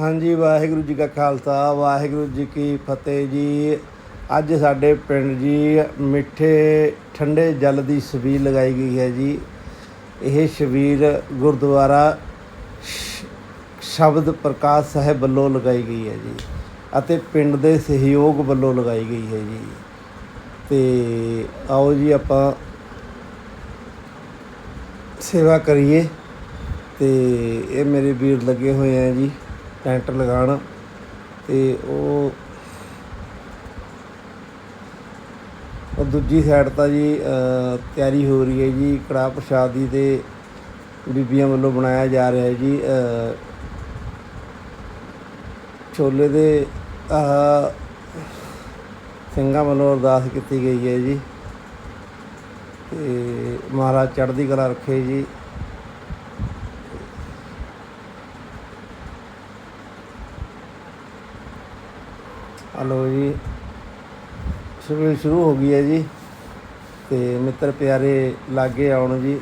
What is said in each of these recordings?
ਹਾਂਜੀ, ਵਾਹਿਗੁਰੂ ਜੀ ਕਾ ਖਾਲਸਾ, ਵਾਹਿਗੁਰੂ ਜੀ ਕੀ ਫਤਿਹ ਜੀ। ਅੱਜ ਸਾਡੇ ਪਿੰਡ ਜੀ ਮਿੱਠੇ ਠੰਡੇ ਜਲ ਦੀ ਛਬੀਲ ਲਗਾਈ ਗਈ ਹੈ ਜੀ। ਇਹ ਛਬੀਲ ਗੁਰਦੁਆਰਾ ਸ਼ਬਦ ਪ੍ਰਕਾਸ਼ ਸਾਹਿਬ ਵੱਲੋਂ ਲਗਾਈ ਗਈ ਹੈ ਜੀ ਅਤੇ ਪਿੰਡ ਦੇ ਸਹਿਯੋਗ ਵੱਲੋਂ ਲਗਾਈ ਗਈ ਹੈ ਜੀ। ਤੇ ਆਓ ਜੀ ਆਪਾਂ ਸੇਵਾ ਕਰੀਏ। ਤੇ ਇਹ ਮੇਰੇ ਵੀਰ ਲੱਗੇ ਹੋਏ ਆ ਜੀ। ਟੈਂਟ ਲਗਾਉਣ ਤੇ ਉਹ ਉਹ ਦੂਜੀ ਸਾਈਡ ਤਾਂ ਜੀ ਤਿਆਰੀ ਹੋ ਰਹੀ ਹੈ ਜੀ। ਕੜਾਹ ਪ੍ਰਸ਼ਾਦ ਦੀ ਤੇ ਬੀਬੀਆਂ ਵੱਲੋਂ ਬਣਾਇਆ ਜਾ ਰਿਹਾ ਹੈ ਜੀ। ਛੋਲੇ ਦੇ, ਆਹ, ਸਿੰਘਾਂ ਵੱਲੋਂ ਅਰਦਾਸ ਕੀਤੀ ਗਈ ਹੈ ਜੀ। ਤੇ ਮਹਾਰਾਜ ਚੜ੍ਹਦੀ ਕਲਾ ਰੱਖੇ ਜੀ। ਹਲੋ ਜੀ। ਸ਼ੁਰੂ ਸ਼ੁਰੂ ਹੋ ਗਈ ਹੈ ਜੀ। ਤੇ ਮਿੱਤਰ ਪਿਆਰੇ, ਲਾਗੇ ਆਉਣ ਜੀ।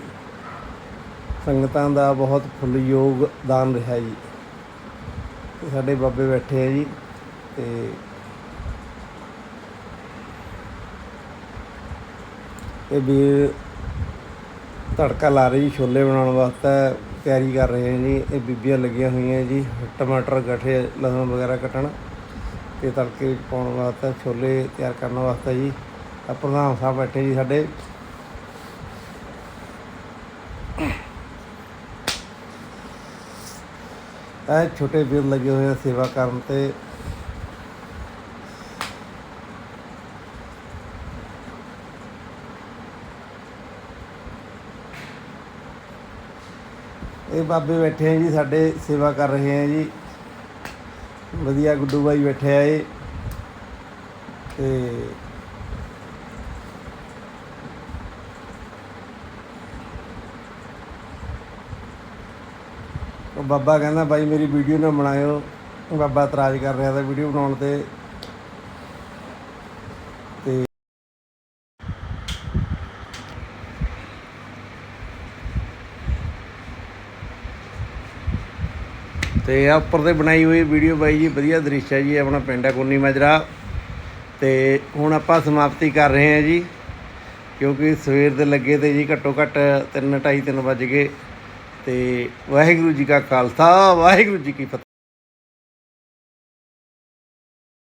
ਸੰਗਤਾਂ ਦਾ ਬਹੁਤ ਫੁੱਲ ਯੋਗਦਾਨ ਰਿਹਾ ਜੀ। ਸਾਡੇ ਬਾਬੇ ਬੈਠੇ ਆ ਜੀ। ਤੇ ਇਹ ਵੀਰ ਤੜਕਾ ਲਾ ਰਹੇ ਜੀ, ਛੋਲੇ ਬਣਾਉਣ ਵਾਸਤੇ ਤਿਆਰੀ ਕਰ ਰਹੇ ਆ ਜੀ। ਇਹ ਬੀਬੀਆਂ ਲੱਗੀਆਂ ਹੋਈਆਂ ਜੀ। ਟਮਾਟਰ, ਗਠੇ, ਲਸਣ ਵਗੈਰਾ ਕੱਟਣ। ਤੇ ਤੜਕੇ ਵਿੱਚ ਪਾਉਣ ਵਾਸਤੇ ਛੋਲੇ ਤਿਆਰ ਕਰਨ ਵਾਸਤੇ ਜੀ। ਪ੍ਰਧਾਨ ਸਾਹਿਬ ਬੈਠੇ ਜੀ ਸਾਡੇ। ਇਹ ਛੋਟੇ ਵੀਰ ਲੱਗੇ ਹੋਏ ਆ ਸੇਵਾ ਕਰਨ ਤੇ। ਇਹ ਬਾਬੇ ਬੈਠੇ ਆ ਜੀ ਸਾਡੇ, ਸੇਵਾ ਕਰ ਰਹੇ ਆ ਜੀ। ਵਧੀਆ ਗੁੱਡੂ ਬਾਈ ਬੈਠੇ ਆ ਇਹ। ਤੇ ਉਹ ਬਾਬਾ ਕਹਿੰਦਾ, ਬਾਈ ਮੇਰੀ ਵੀਡੀਓ ਨਾ ਬਣਾਇਓ। ਬਾਬਾ ਇਤਰਾਜ਼ ਕਰ ਰਿਹਾ ਤਾਂ ਵੀਡੀਓ ਬਣਾਉਣ ਤੇ ਤੇ ਆ ਉੱਪਰ ਤੇ ਬਣਾਈ ਹੋਈ ਵੀਡੀਓ ਬਾਈ ਜੀ, ਵਧੀਆ ਦ੍ਰਿਸ਼ ਹੈ ਜੀ, ਆਪਣਾ ਪਿੰਡ ਹੈ ਕੋਨੀ ਮਜਰਾ। ਤੇ ਹੁਣ ਆਪਾਂ ਸਮਾਪਤੀ ਕਰ ਰਹੇ ਹਾਂ ਜੀ, ਕਿਉਂਕਿ ਸਵੇਰ ਦੇ ਲੱਗੇ ਤੇ ਜੀ ਘੱਟੋ ਘੱਟ 3:30 3 ਵਜ ਗਏ। ਤੇ ਵਾਹਿਗੁਰੂ ਜੀ ਕਾ ਖਾਲਸਾ, ਵਾਹਿਗੁਰੂ ਜੀ ਕੀ ਫਤਿਹ।